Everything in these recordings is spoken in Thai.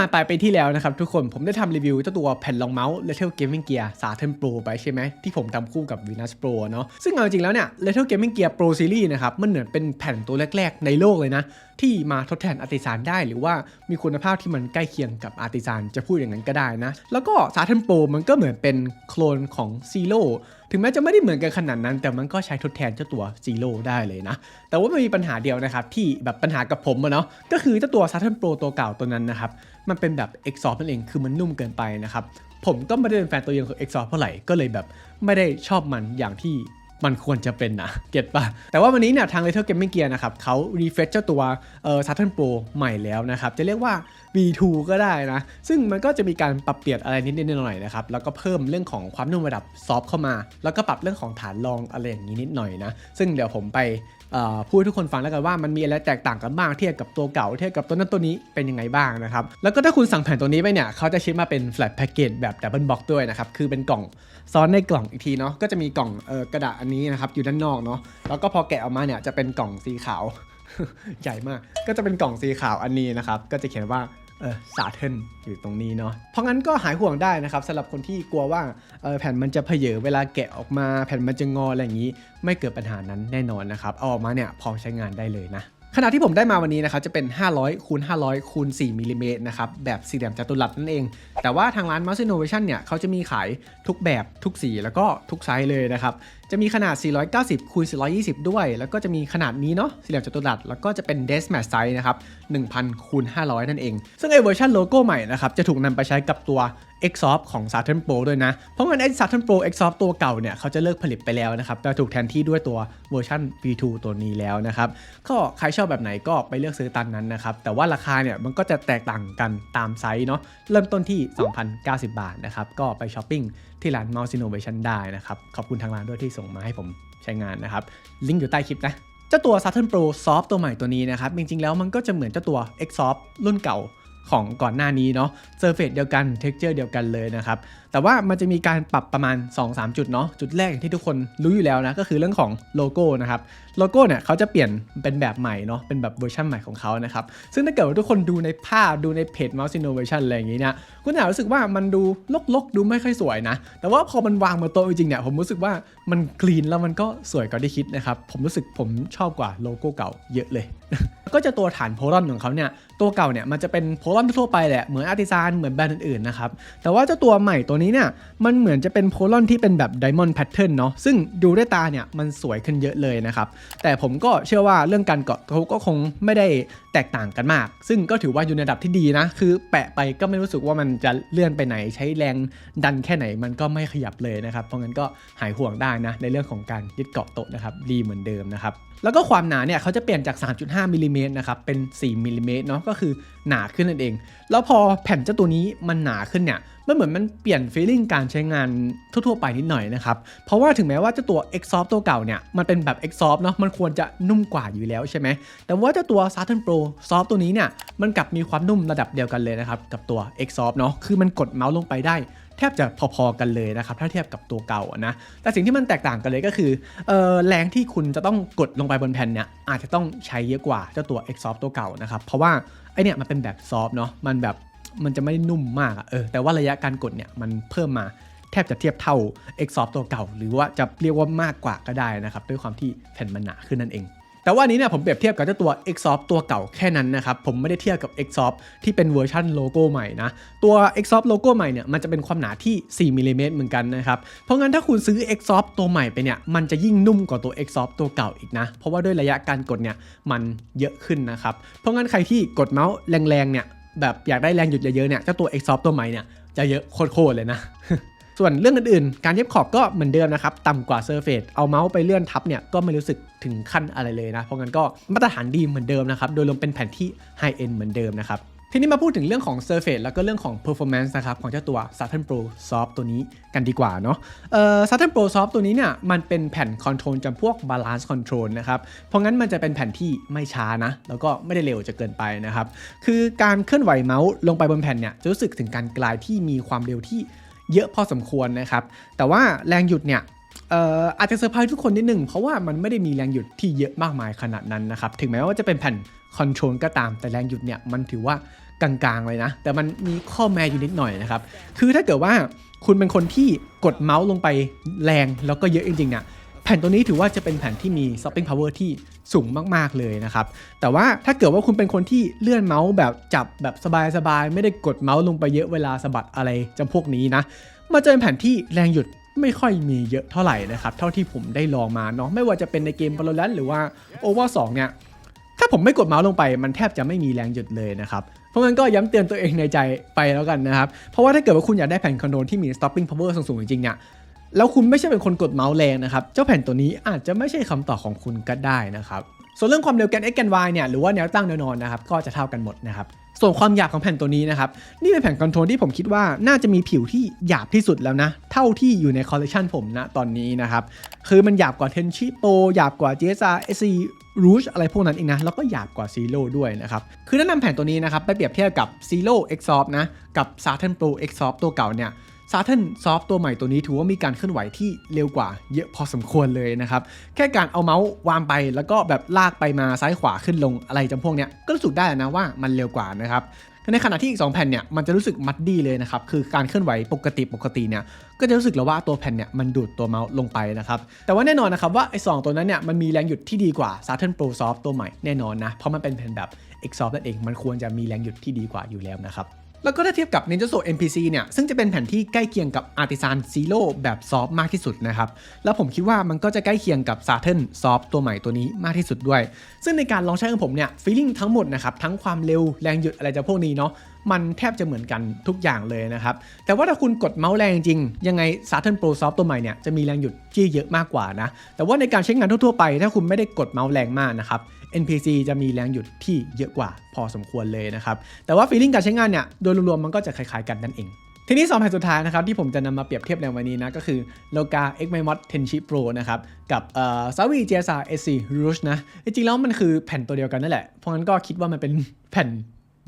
มาปลายปีที่แล้วนะครับทุกคนผมได้ทำรีวิวเจ้าตัวแผ่นรองเมาส์ Little Gaming Gear Saturn Pro ไปใช่ไหมที่ผมทำคู่กับ Venus Pro เนาะซึ่งเอาจริงแล้วเนี่ย Little Gaming Gear Pro Series นะครับมันเหมือนเป็นแผ่นตัวแรก ๆ ในโลกเลยนะ ที่มาทดแทนอาร์ติซานได้ หรือว่ามีคุณภาพที่มันใกล้เคียงกับอาร์ติซานจะพูดอย่างนั้นก็ได้นะ แล้วก็ Saturn Pro มันก็เหมือนเป็นโคลนของ Zero ถึงแม้จะไม่ได้เหมือนกันขนาดนั้น แต่มันก็ใช้ทดแทนเจ้าตัวซีโร่ได้เลยนะ แต่ว่ามันมีปัญหาเดียวนะครับ ที่แบบปัญหากับผมอะเนาะก็คือเจ้าตัว Saturn Pro ตัวเก่าตัวนั้นนะครับ มันเป็นแบบ Exhaust นั่นเองคือมันนุ่มเกินไปนะครับผมก็ไม่ได้เป็นแฟนตัวยงของ Exhaust เท่าไหร่ก็เลยแบบไม่ได้ชอบมันอย่างที่ มันควรจะเป็นนะ เก็ตปะแต่ว่าวันนี้เนี่ยทาง Little Gaming Gear นะครับเขา refresh เจ้าตัวเอ่อ Saturn Pro ใหม่แล้วนะครับ จะเรียกว่า V2 ก็ได้นะ ซึ่งมันก็จะมีการปรับเปลี่ยนอะไรนิดๆหน่อยๆนะครับ แล้วก็เพิ่มเรื่องของความนุ่มระดับซอฟเข้ามา แล้วก็ปรับเรื่องของฐานรองอะไรอย่างนี้นิดหน่อยนะ ซึ่งเดี๋ยวผมไป พูดให้ทุกคนฟังแล้วกันว่ามันมีอะไรแตกต่างกันบ้างเทียบกับตัวเก่าเทียบกับตัวนั้นตัวนี้เป็นยังไงบ้างนะครับแล้วก็ถ้าคุณสั่งแผ่นตัวนี้ไปเนี่ยเขาจะชิปมาเป็น flat package แบบ double box ด้วยนะครับคือเป็นกล่องซ้อนในกล่องอีกทีเนาะก็จะมีกล่องออกระดาษอันนี้นะครับอยู่ด้านนอกเนาะแล้วก็พอแกะออกมาเนี่ยจะเป็นกล่องสีขาวใหญ่มากก็จะเป็นกล่องสีขาวอันนี้นะครับก็จะเขียนว่า เออสาเทนอยู่ตรงนี้เนาะเพราะงั้นก็หายห่วงได้นะครับสำหรับคนที่กลัวว่าเออแผ่นมันจะเพเยอเวลาแกะออกมาแผ่นมันจะงออะไรอย่างนี้ ไม่เกิดปัญหานั้นแน่นอนนะครับเอาออกมาเนี่ยพร้อมใช้งานได้เลยนะขนาดที่ผมได้มาวันนี้นะครับจะเป็น 500คูณ500คูณ4มิลลิเมตรนะครับแบบสี่เหลี่ยมจัตุรัสนั่นเอง แต่ว่าทางร้าน Mouse Innovation เนี่ยเขาจะมีขายทุกแบบทุกสีแล้วก็ทุกไซส์เลยนะครับ จะมีขนาด 490คูณ420 ด้วย แล้วก็จะมีขนาดนี้เนาะสี่เหลี่ยมจัตุรัส แล้วก็จะเป็น Desk Match Size นะครับ 1,000คูณ500 นั่นเอง ซึ่งไอเวอร์ชันโลโก้ใหม่นะครับ จะถูกนำไปใช้กับตัว Exhaust ของ Saturn Pro ด้วยนะ เพราะงั้นไอ้ Saturn Pro Exhaust ตัวเก่าเนี่ย เขาจะเลิกผลิตไปแล้วนะครับจะถูกแทนที่ด้วยตัวเวอร์ชัน V2 ตัวนี้แล้วนะครับ ก็ใครชอบแบบไหนก็ไปเลือกซื้อตามนั้นนะครับ แต่ว่าราคาเนี่ยมันก็จะแตกต่างกันตามไซส์เนาะ เริ่มต้นที่ 2,090 บาทนะครับ ก็ไปช้อปปิ้ง ที่ร้าน Mouse Innovation ได้นะครับ ขอบคุณทางร้านด้วยที่ส่งมาให้ผมใช้งานนะครับ ลิงก์อยู่ใต้คลิปนะ เจ้าตัว Saturn Pro Soft ตัวใหม่ตัวนี้นะครับ จริงๆ แล้วมันก็จะเหมือนเจ้าตัว X Soft รุ่นเก่าของก่อนหน้านี้เนาะ Surface เดียวกัน Texture เดียวกันเลยนะครับ แต่ว่ามันจะมีการปรับประมาณ 2-3 จุดเนาะจุดแรกอย่างที่ทุกคนรู้อยู่แล้วนะก็คือเรื่องของโลโก้นะครับโลโก้เนี่ยเขาจะเปลี่ยนเป็นแบบใหม่เนาะเป็นแบบเวอร์ชันใหม่ของเขานะครับซึ่งถ้าเกิดว่าทุกคนดูในภาพดูในเพจ Mouse Innovation อะไรอย่างงี้เนี่ยคุณอาจรู้สึกว่ามันดูลกๆ ดูไม่ค่อยสวยนะ แต่ว่าพอมันวางบนโต๊ะจริงๆเนี่ยผมรู้สึกว่ามันคลีนแล้วมันก็สวยกว่าที่คิดนะครับผมรู้สึกผมชอบกว่าโลโก้เก่าเยอะเลยก็จะตัวฐานโพลอนของเขาเนี่ยตัวเก่าเนี่ยมันจะเป็นโพลอนทั่วไปแหละเหมือนอาร์ติซานเหมือนแบรนด์อื่นๆนะครับแต่ว่าเจ้าตัวใหม่ตัวนี้เนี่ยมันเหมือนจะเป็นโพลอนที่เป็นแบบไดมอนด์แพทเทิร์นเนาะซึ่งดูด้วยตาเนี่ยมันสวยขึ้นเยอะเลยนะครับ แต่ผมก็เชื่อว่าเรื่องการเกาะเขาก็คงไม่ได้แตกต่างกันมาก ซึ่งก็ถือว่าอยู่ในระดับที่ดีนะ คือแปะไปก็ไม่รู้สึกว่ามันจะเลื่อนไปไหนใช้แรงดันแค่ไหนมันก็ไม่ขยับเลยนะครับ เพราะงั้นก็หายห่วงได้นะในเรื่องของการยึดเกาะโต๊ะนะครับดีเหมือนเดิมนะครับแล้วก็ความหนาเนี่ยเขาจะเปลี่ยนจาก 3.5มิลลิเมตรนะครับเป็น 4มิลลิเมตรเนาะก็คือหนาขึ้นนั่นเอง แล้วพอแผ่นเจ้าตัวนี้มันหนาขึ้นเนี่ย มันเหมือนมันเปลี่ยนฟีลลิ่งการใช้งานทั่วๆไปนิดหน่อยนะครับ เพราะว่าถึงแม้ว่าเจ้าตัว Exhaust ตัวเก่าเนี่ย มันเป็นแบบ Exhaust เนาะ มันควรจะนุ่มกว่าอยู่แล้วใช่ไหม แต่ว่าเจ้าตัว Saturn Pro Soft ตัวนี้เนี่ย มันกลับมีความนุ่มระดับเดียวกันเลยนะครับ กับตัว Exhaust เนาะ คือมันกดเมาส์ลงไปได้แทบจะพอๆกันเลยนะครับ ถ้าเทียบกับตัวเก่านะ แต่สิ่งที่มันแตกต่างกันเลยก็คือออแรงที่คุณจะต้องกดลงไปบนแผ่นเนี่ยอาจจะต้องใช้เยอะกว่าเจ้าตัว Exhaust ตัวเก่านะครับ เพราะว่าไอเนี่ยมันเป็นแบบซอฟเนาะ มันแบบ มันจะไม่ได้นุ่มมากอะเออแต่ว่าระยะการกดเนี่ยมันเพิ่มมาแทบจะเทียบเท่า Exhaust ตัวเก่า หรือว่าจะเรียกว่ามากกว่าก็ได้นะครับ ด้วยความที่แผ่นมันหนาขึ้นนั่นเอง แต่ว่านนี้เนี่ยผมเปรียบเทียบกับเจ้าตัว Exhaust ตัวเก่าแค่นั้นนะครับ ผมไม่ได้เทียบกับ Exhaust ที่เป็นเวอร์ชันโลโก้ใหม่นะ ตัว Exhaust โลโก้ใหม่เนี่ยมันจะเป็นความหนาที่ 4มิลลิเมตรเหมือนกันนะครับ เพราะงั้นถ้าคุณซื้อ Exhaust ตัวใหม่ไปเนี่ยมันจะยิ่งนุ่มกว่าตัว Exhaust ตัวเก่าอีกนะ เพราะว่าด้วยระยะการกดเนี่ยมันเยอะขึ้นนะครับ เพราะงั้นใครที่กดเมาส์แรงๆเนี่ย แบบอยากได้แรงหยุดเยอะๆเนี่ยเจ้าตัว Exhaust ตัวใหม่เนี่ยจะเยอะโคตรๆเลยนะ ส่วนเรื่องอื่นๆ การเย็บขอบก็เหมือนเดิมนะครับ ต่ำกว่า Surface เอาเมาส์ไปเลื่อนทับเนี่ยก็ไม่รู้สึกถึงขั้นอะไรเลยนะ เพราะงั้นก็มาตรฐานดีเหมือนเดิมนะครับ โดยรวมเป็นแผ่นที่ High End เหมือนเดิมนะครับ ทีนี้มาพูดถึงเรื่องของ Surface แล้วก็เรื่องของ Performance นะครับ ของเจ้าตัว Saturn Pro Soft ตัวนี้กันดีกว่าเนาะเอ่อ Saturn Pro Soft ตัวนี้เนี่ยมันเป็นแผ่นคอนโทรลจำพวก Balance Control นะครับ เพราะงั้นมันจะเป็นแผ่นที่ไม่ช้านะ แล้วก็ไม่ได้เร็วจะเกินไปนะครับ คือการเคลื่อนไหวเมาส์ลงไปบนแผ่นเนี่ยจะรู้สึกถึงการกลายที่มีความเร็วที่เยอะพอสมควรนะครับ แต่ว่าแรงหยุดเนี่ยเอ่ออาจจะเซอร์ไพรส์ทุกคนนิดหนึ่งเพราะว่ามันไม่ได้มีแรงหยุดที่เยอะมากมายขนาดนั้นนะครับ ถึงแม้ว่าจะเป็นแผ่นคอนโทรลก็ตามแต่แรงหยุดเนี่ยมันถือว่า กลางๆเลยนะ แต่มันมีข้อแม้อยู่นิดหน่อยนะครับ คือถ้าเกิดว่าคุณเป็นคนที่กดเมาส์ลงไปแรงแล้วก็เยอะจริงๆเนี่ยแผ่นตัวนี้ถือว่าจะเป็นแผ่นที่มี stopping power ที่สูงมากๆเลยนะครับ แต่ว่าถ้าเกิดว่าคุณเป็นคนที่เลื่อนเมาส์แบบจับแบบสบายๆ ไม่ได้กดเมาส์ลงไปเยอะเวลาสะบัดอะไรจำพวกนี้นะมาเจอแผ่นที่แรงหยุดไม่ค่อยมีเยอะเท่าไหร่นะครับ เท่าที่ผมได้ลองมาเนาะ ไม่ว่าจะเป็นในเกม Valorant หรือว่า Over 2เนี่ย ถ้าผมไม่กดเมาส์ลงไปมันแทบจะไม่มีแรงหยุดเลยนะครับ เพราะงั้นก็ย้ำเตือนตัวเองในใจไปแล้วกันนะครับ เพราะว่าถ้าเกิดว่าคุณอยากได้แผ่นคอนโทรลที่มี stopping power สูงๆจริงๆเนี่ยแล้วคุณไม่ใช่เป็นคนกดเมาส์แรงนะครับ เจ้าแผ่นตัวนี้อาจจะไม่ใช่คำตอบของคุณก็ได้นะครับ ส่วนเรื่องความเร็วแกน x แกน y เนี่ยหรือว่าแนวตั้งแนวนอนนะครับก็จะเท่ากันหมดนะครับ ส่วนความหยาบของแผ่นตัวนี้นะครับ นี่เป็นแผ่นคอนโทรลที่ผมคิดว่าน่าจะมีผิวที่หยาบที่สุดแล้วนะ เท่าที่อยู่ในคอลเลคชันผมนะตอนนี้นะครับ คือมันหยาบกว่า Tenchi Pro หยาบกว่า GSR SC Rouge อะไรพวกนั้นเองนะ แล้วก็หยาบกว่า Zero ด้วยนะครับ คือแนะนำแผ่นตัวนี้นะครับ ไปเปรียบเทียบกับ Zero Exoft นะ กับ Saturn Pro Exoft ตัวเก่าเนี่ย ซา t ท r n Soft ตัวใหม่ตัวนี้ถือว่ามีการเคลื่อนไหวที่เร็วกว่าเยอะพอสมควรเลยนะครับ แค่การเอาเมาส์วางไปแล้วก็แบบลากไปมาซ้ายขวาขึ้นลงอะไรจำพวกเนี้ยก็รู้สึกได้นะว่ามันเร็วกว่านะครับในขณะที่อีก 2 แผ่นเนี่ยมันจะรู้สึกมัดดี้เลยนะครับคือการเคลื่อนไหวปกติปกติเนี่ยก็จะรู้สึกแล้วว่าตัวแผ่นเนี่ยมันดูดตัวเมาส์ลงไปนะครับแต่ว่าแน่นอนนะครับว่าไอ้สตัวนั้นเนี่ยมันมีแรงหยุดที่ดีกว่า Saturn Pro Soft ตัวใหม่แน่นอนนะเพราะมันเป็นแผ่นแบบ Exoft นั่นเองมันควรจะมีแรงหยุดที่ดีกว่าอยู่แล้วนะครับ แล้วก็ถ้าเทียบกับ Ninja s o u NPC เนี่ย ซึ่งจะเป็นแผ่นที่ใกล้เคียงกับ Artisan Zero แบบซอฟมากที่สุดนะครับ แล้วผมคิดว่ามันก็จะใกล้เคียงกับ Saturn Soft ตัวใหม่ตัวนี้มากที่สุดด้วย ซึ่งในการลองใช้ของผมเนี่ยฟีลลิ่งทั้งหมดนะครับ ทั้งความเร็วแรงหยุดอะไรจะพวกนี้เนาะมันแทบจะเหมือนกันทุกอย่างเลยนะครับ แต่ว่าถ้าคุณกดเมาส์แรงจริง ยังไง Saturn Pro Soft ตัวใหม่เนี่ยจะมีแรงหยุดที่เยอะมากกว่านะ แต่ว่าในการใช้งานทั่วๆไป ถ้าคุณไม่ได้กดเมาส์แรงมากนะครับ NPC จะมีแรงหยุดที่เยอะกว่าพอสมควรเลยนะครับ แต่ว่าฟีลลิ่งการใช้งานเนี่ยโดยรวมๆมันก็จะคล้ายๆกันนั่นเอง ทีนี้2แผ่นสุดท้ายนะครับที่ผมจะนำมาเปรียบเทียบในวันนี้นะก็คือ Loga X m o d Tenchi Pro นะครับกับเอ่อ Sawi GSR SC Rouge นะจริงๆแล้วมันคือแผ่นตัวเดียวกันนั่นแหละ เพราะงั้นก็คิดว่ามันเป็นแผ่น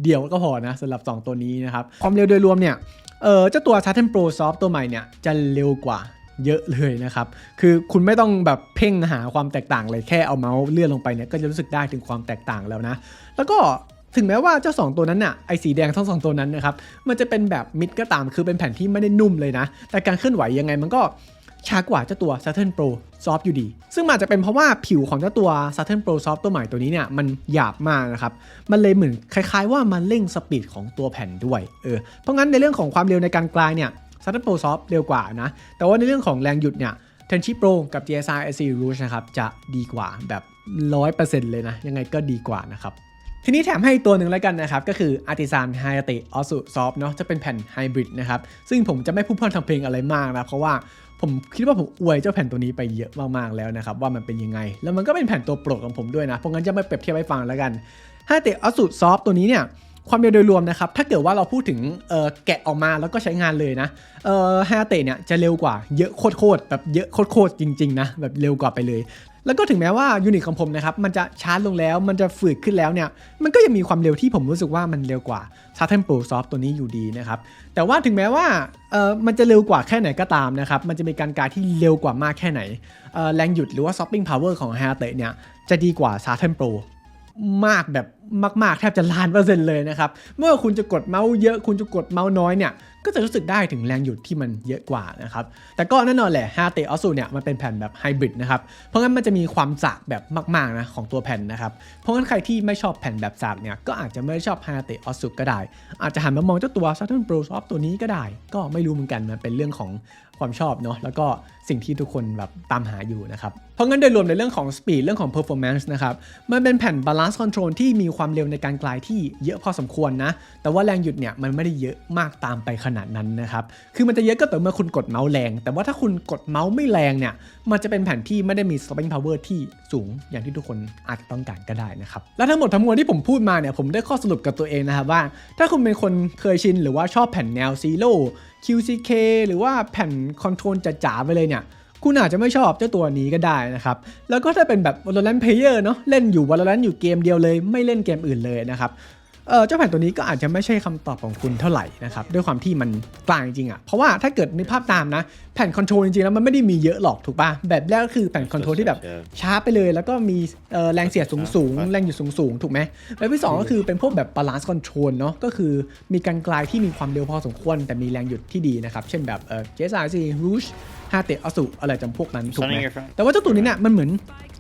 เดียวก็พอนะสำหรับ 2 ตัวนี้นะครับความเร็วโดยรวมเนี่ยเออเจ้าตัว Saturn Pro Soft ตัวใหม่เนี่ยจะเร็วกว่า เยอะเลยนะครับ คือคุณไม่ต้องแบบเพ่งหาความแตกต่างเลยแค่เอาเมาส์เลื่อนลงไปเนี่ยก็จะรู้สึกได้ถึงความแตกต่างแล้วนะ แล้วก็ถึงแม้ว่าเจ้า 2 ตัวนั้นน่ะไอสีแดงทั้งสองตัวนั้นนะครับมันจะเป็นแบบมิดก็ตามคือเป็นแผ่นที่ไม่ได้นุ่มเลยนะ แต่การเคลื่อนไหวยังไงมันก็ช้ากว่าเจ้าตัว Saturn Pro Soft อยู่ดี ซึ่งอาจจะเป็นเพราะว่าผิวของเจ้าตัว Saturn Pro Soft ตัวใหม่ตัวนี้เนี่ยมันหยาบมากนะครับ มันเลยเหมือนคล้ายๆว่ามันเร่งสปีดของตัวแผ่นด้วย เออ เพราะงั้นในเรื่องของความเร็วในการกลายเนี่ย Saturn Pro Soft เร็วกว่านะ แต่ว่าในเรื่องของแรงหยุดเนี่ย Tenchi Pro กับ GSR SC Rouge นะครับจะดีกว่าแบบ 100%เลยนะ ยังไงก็ดีกว่านะครับทีนี้แถมให้ตัวหนึ่งแล้วกันนะครับ ก็คือ Artisan h y a t e Osu Soft เนาะจะเป็นแผ่นไฮบริดนะครับ ซึ่งผมจะไม่พูดพร่ำทำเพลงอะไรมากนะเพราะว่าผมคิดว่าผมอวยเจ้าแผ่นตัวนี้ไปเยอะมากๆแล้วนะครับ ว่ามันเป็นยังไง แล้วมันก็เป็นแผ่นตัวโปรดของผมด้วยนะ เพราะงั้นจะไม่เปรียบเทียบให้ฟังแล้วกัน Hayate Osu Soft ตัวนี้เนี่ย ความเร็วโดยรวมนะครับ ถ้าเกิดว่าเราพูดถึงแกะออกมาแล้วก็ใช้งานเลยนะเฮาเตเนี่ยจะเร็วกว่าเยอะโคตรๆแบบเยอะโคตรๆจริงๆนะแบบเร็วกว่าไปเลย แล้วก็ถึงแม้ว่ายูนิตของผมนะครับมันจะช้าลงแล้วมันจะฝืดขึ้นแล้วเนี่ยมันก็ยังมีความเร็วที่ผมรู้สึกว่ามันเร็วกว่า Saturn Pro Soft ตัวนี้อยู่ดีนะครับแต่ว่าถึงแม้ว่าเออมันจะเร็วกว่าแค่ไหนก็ตามนะครับมันจะมีการกายที่เร็วกว่ามากแค่ไหนแรงหยุดหรือว่า stopping power ของ h a t e เนี่ยจะดีกว่า Saturn Pro มากแบบมากๆ แทบจะล้านเปอร์เซ็นต์เลยนะครับ เมื่อคุณจะกดเมาส์เยอะ คุณจะกดเมาส์น้อยเนี่ย ก็จะรู้สึกได้ถึงแรงหยุดที่มันเยอะกว่านะครับ แต่ก็แน่นอนแหละฮาเตอสูเนี่ย มันเป็นแผ่นแบบไฮบริดนะครับ เพราะงั้นมันจะมีความสากแบบมากๆนะของตัวแผ่นนะครับ เพราะงั้นใครที่ไม่ชอบแผ่นแบบสากเนี่ย ก็อาจจะไม่ได้ชอบฮาเตอสูก็ได้ อาจจะหันมามองเจ้าตัว Saturn Pro Soft ตัวนี้ก็ได้ ก็ไม่รู้เหมือนกัน มันเป็นเรื่องของความชอบเนาะแล้วก็สิ่งที่ทุกคนแบบตามหาอยู่นะครับ เพราะงั้นโดยรวมในเรื่องของ speed เรื่องของ performance นะครับ มันเป็นแผ่น balance control ที่มีความเร็วในการกลายที่เยอะพอสมควรนะ แต่ว่าแรงหยุดเนี่ยมันไม่ได้เยอะมากตามไปขนาดนั้นนะครับ คือมันจะเยอะก็ต่อเมื่อคุณกดเมาส์แรง แต่ว่าถ้าคุณกดเมาส์ไม่แรงเนี่ย มันจะเป็นแผ่นที่ไม่ได้มี stopping power ที่สูงอย่างที่ทุกคนอาจจะต้องการก็ได้นะครับ และทั้งหมดทั้งมวลที่ผมพูดมาเนี่ย ผมได้ข้อสรุปกับตัวเองนะครับว่า ถ้าคุณเป็นคนเคยชินหรือว่าชอบแผ่นแนว Zero QCK หรือว่าแผ่นคอนโทรลจ๋าๆไปเลยเนี่ย คุณอาจจะไม่ชอบเจ้าตัวนี้ก็ได้นะครับ แล้วก็ถ้าเป็นแบบ Valorant Player เนาะเล่นอยู่ Valorant อยู่เกมเดียวเลย ไม่เล่นเกมอื่นเลยนะครับเเออเจ้าแผ่นตัวนี้ก็อาจจะไม่ใช่คำตอบของคุณเท่าไหร่นะครับด้วยความที่มันกลางจริงๆอะเพราะว่าถ้าเกิดในภาพตามนะ แผ่นคอนโทรลจริงๆแล้วมันไม่ได้มีเยอะหรอกถูกป่ะแบบแรกก็คือแผ่นคอนโทรลที่แบบช้าไปเลย แล้วก็มีเอ่อแรงเสียดสูงสูงๆแรงหยุดสูงสูงๆถูกไหมแล้วที่สองก็คือเป็นพวกแบบ balance control เนาะก็คือมีการกลายที่มีความเร็วพอสมควร แต่มีแรงหยุดที่ดีนะครับเช่นแบบเอ่อ JSRC Rouge ฮาเตะอสุอะไรจำพวกนั้นถูกไหม Sunning your friend แต่ว่าเจ้าตัวนี้เนี่ยมันเหมือน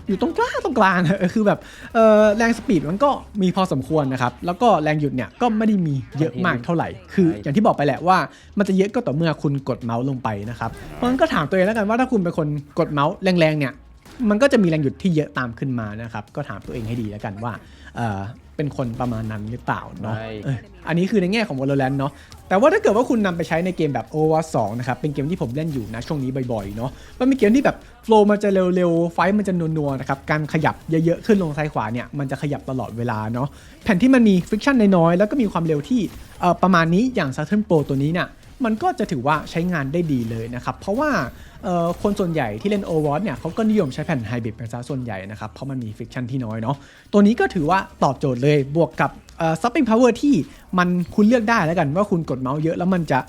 อยู่ตรงกลางตรงกลางอะเออคือแบบเอ่อแรงสปีดมันก็มีพอสมควรนะครับ แล้วก็แรงหยุดเนี่ยก็ไม่ได้มีเยอะมากเท่าไหร่ คืออย่างที่บอกไปแหละว่ามันจะเยอะก็ต่อเมื่อคุณกดเมาส์ลงไปนะครับ เพราะงั้นก็ถามตัวเองแล้วกันว่าถ้าคุณเป็นคนกดเมาส์แรงๆเนี่ยมันก็จะมีแรงหยุดที่เยอะตามขึ้นมานะครับ ก็ถามตัวเองให้ดีแล้วกันว่า เออเป็นคนประมาณนั้นหรือเปล่าเนาะไม่เอออันนี้คือในแง่ของ Valorant เนาะแต่ว่าถ้าเกิดว่าคุณนำไปใช้ในเกมแบบ Overwatch 2นะครับเป็นเกมที่ผมเล่นอยู่นะช่วงนี้บ่อยๆเนาะมันเป็นเกมที่แบบโฟล์มันจะเร็วๆไฟท์มันจะนัวๆนะครับการขยับเยอะๆขึ้นลงซ้ายขวาเนี่ยมันจะขยับตลอดเวลาเนาะแผ่นที่มันมีฟ i ิ t ชันน้อยๆแล้วก็มีความเร็วที่เอ่อประมาณนี้อย่าง Saturn Pro ตัวนี้เนี่ย มันก็จะถือว่าใช้งานได้ดีเลยนะครับ เพราะว่าคนส่วนใหญ่ที่เล่น Overwatch เนี่ยเขาก็นิยมใช้แผ่นไฮบริดเป็นซะส่วนใหญ่นะครับ เพราะมันมีฟิกชันที่น้อยเนาะตัวนี้ก็ถือว่าตอบโจทย์เลยบวกกับเอ่อ stopping power ที่มันคุณเลือกได้แล้วกัน ว่าคุณกดเมาส์เยอะแล้วมันจะ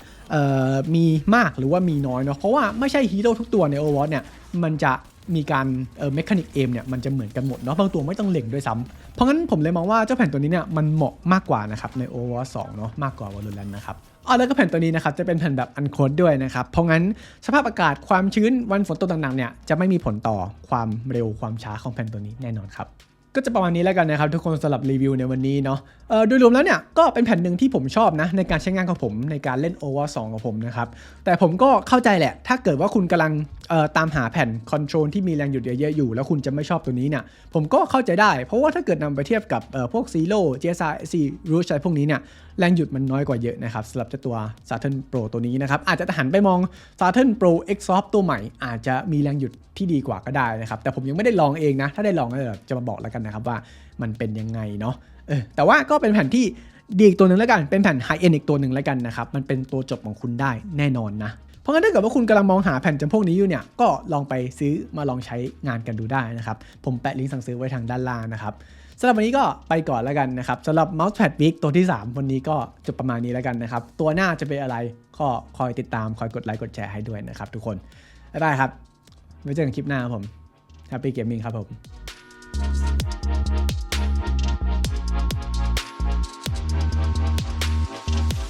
มีมากหรือว่ามีน้อยเนาะเพราะว่าไม่ใช่ฮีโร่ทุกตัวใน Overwatch เนี่ยมันจะมีการเอ่อ mechanic aim เนี่ยมันจะเหมือนกันหมดเนาะบางตัวไม่ต้องเล็งด้วยซ้ำเพราะงั้นผมเลยมองว่าเจ้าแผ่นตัวนี้เนี่ยมันเหมาะมากกว่านะครับใน Overwatch 2เนาะมากกว่า Valorant นะครับ อ๋อแล้วก็แผ่นตัวนี้นะครับจะเป็นแผ่นแบบอันโคดด้วยนะครับ เพราะงั้นสภาพอากาศความชื้นวันฝนตกต่างๆเนี่ยจะไม่มีผลต่อความเร็วความช้าของแผ่นตัวนี้แน่นอนครับก็จะประมาณนี้แล้วกันนะครับทุกคนสำหรับรีวิวในวันนี้เนาะโดยรวมแล้วเนี่ยก็เป็นแผ่นหนึ่งที่ผมชอบนะในการใช้งานของผมในการเล่น Over 2ของผมนะครับแต่ผมก็เข้าใจแหละ ถ้าเกิดว่าคุณกำลังตามหาแผ่นคอนโทรลที่มีแรงหยุดเยอะๆอยู่ แล้วคุณจะไม่ชอบตัวนี้เนี่ย ผมก็เข้าใจได้ เพราะว่าถ้าเกิดนำไปเทียบกับพวก Zero GSR C Rouge อะไรพวกนี้เนี่ย แรงหยุดมันน้อยกว่าเยอะนะครับสำหรับจ้าตัว Saturn Pro ตัวนี้นะครับ อาจจะหันไปมอง Saturn Pro Exhaust ตัวใหม่ อาจจะมีแรงหยุดที่ดีกว่าก็ได้นะครับ แต่ผมยังไม่ได้ลองเองนะ ถ้าได้ลองก็เดี๋ยวจะมาบอกแล้วกันนะครับว่ามันเป็นยังไงเนาะเออแต่ว่าก็เป็นแผ่นที่ดีอีกตัวหนึ่งแล้วกัน เป็นแผ่น High End อีกตัวหนึ่งแล้วกันนะครับ มันเป็นตัวจบของคุณได้แน่นอนนะ เพราะงั้นถ้าเกิดว่าคุณกำลังมองหาแผ่นจำพวกนี้อยู่เนี่ย ก็ลองไปซื้อมาลองใช้งานกันดูได้นะครับ ผมแปะลิงก์สั่งซื้อไว้ทางด้านล่างนะครับสำหรับวันนี้ก็ไปก่อนแล้วกันนะครับสำหรับ Mousepad Week ตัวที่ 3 วันนี้ก็จบประมาณนี้แล้วกันนะครับ ตัวหน้าจะเป็นอะไรก็คอยติดตามคอยกดไลค์กดแชร์ให้ด้วยนะครับทุกคนบ๊ายบายครับไว้เจอกันคลิปหน้าครับผม Happy Gaming ครับผม